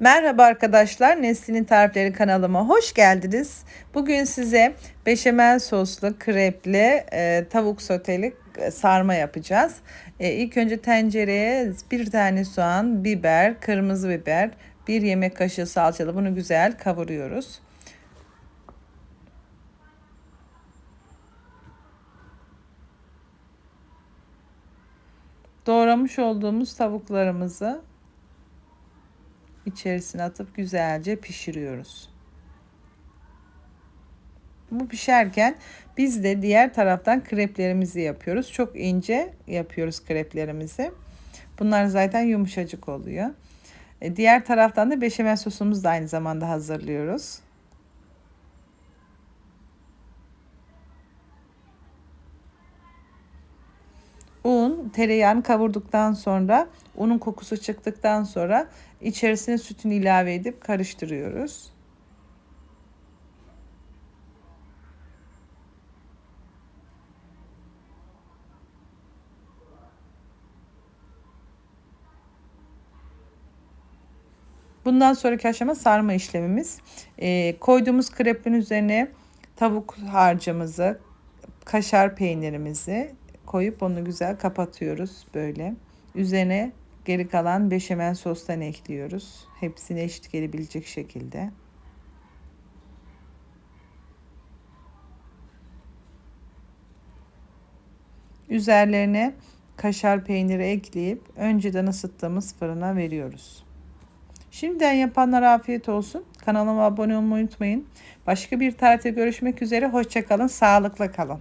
Merhaba arkadaşlar, Nesli'nin Tarifleri kanalıma hoş geldiniz. Bugün size beşamel soslu, krepli, e, tavuk soteli e, sarma yapacağız. E, ilk önce tencereye bir tane soğan, biber, kırmızı biber, bir yemek kaşığı salçalı bunu güzel kavuruyoruz. Doğramış olduğumuz tavuklarımızı içerisine atıp güzelce pişiriyoruz. Bu pişerken biz de diğer taraftan kreplerimizi yapıyoruz. Çok ince yapıyoruz kreplerimizi. Bunlar zaten yumuşacık oluyor. E, diğer taraftan da beşamel sosumuzu da aynı zamanda hazırlıyoruz. Tereyağını kavurduktan sonra unun kokusu çıktıktan sonra içerisine sütünü ilave edip karıştırıyoruz. Bundan sonraki aşama sarma işlemimiz. E, koyduğumuz krepin üzerine tavuk harcımızı, kaşar peynirimizi koyup onu güzel kapatıyoruz böyle. Üzerine geri kalan beşamel sostan ekliyoruz. Hepsini eşit gelebilecek şekilde. Üzerlerine kaşar peyniri ekleyip önceden ısıttığımız fırına veriyoruz. Şimdiden yapanlara afiyet olsun. Kanalıma abone olmayı unutmayın. Başka bir tarihte görüşmek üzere. Hoşçakalın. Sağlıkla kalın.